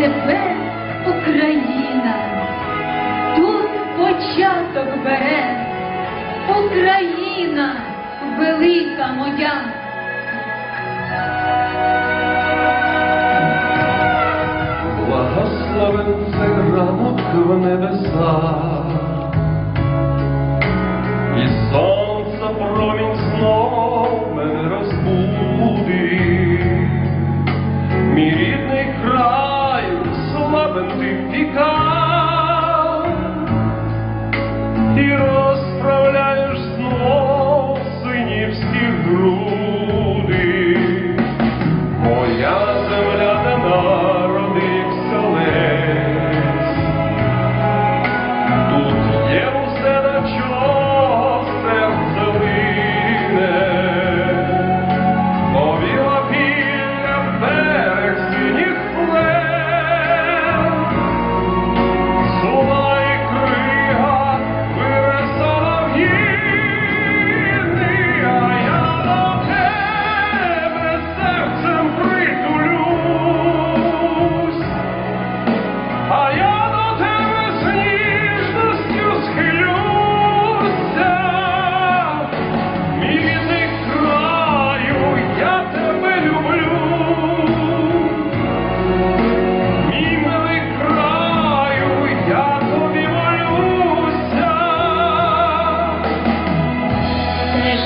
тебе, Україна, тут початок бере, Україна велика моя. Благословен цей ранок в небесах.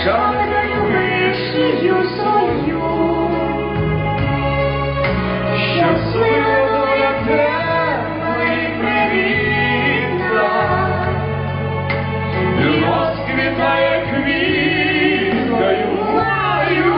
чорною вишнею свою, щасливо доля тепла і привітна, квіткою маю.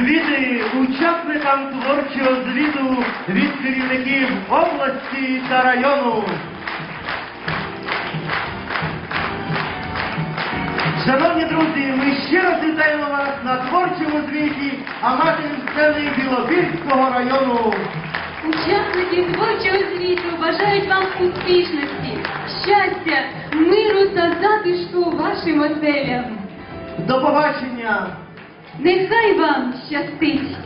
Квіти учасникам творчого звіту від керівників області та району. Шановні друзі, ми щиро вітаємо вас на творчому звіті аматорів сцени білобірського району. Учасники творчого звіту бажають вам успішності, щастя, миру та затишку вашим оселям. До побачення! Niechaj wam świat świeci.